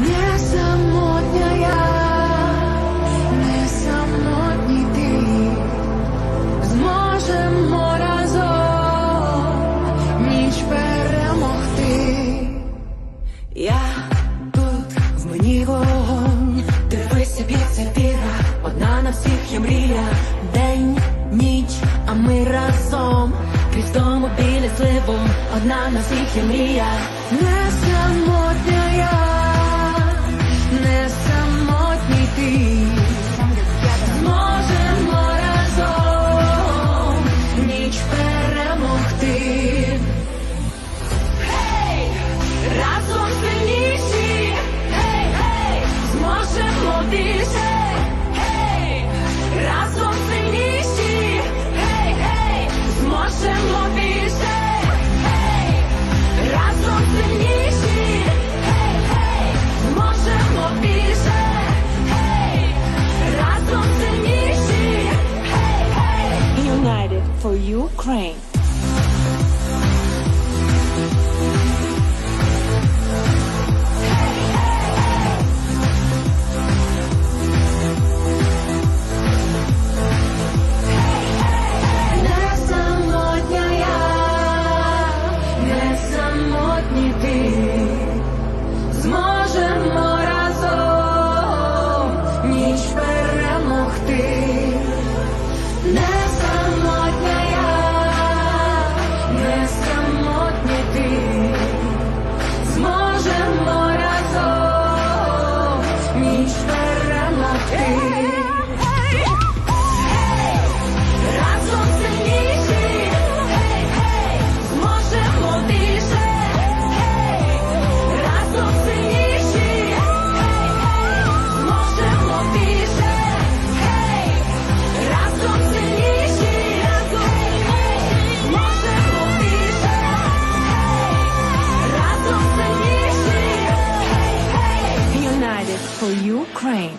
Не самотня я, не самотній ти, зможемо разом ніч перемогти. Я тут в мені вогонь, одна на всіх є мрія, день, ніч, а ми разом, крізь білі сливу, одна на всіх є мрія, не самотня я, for Ukraine. Разом ніч Ukraine.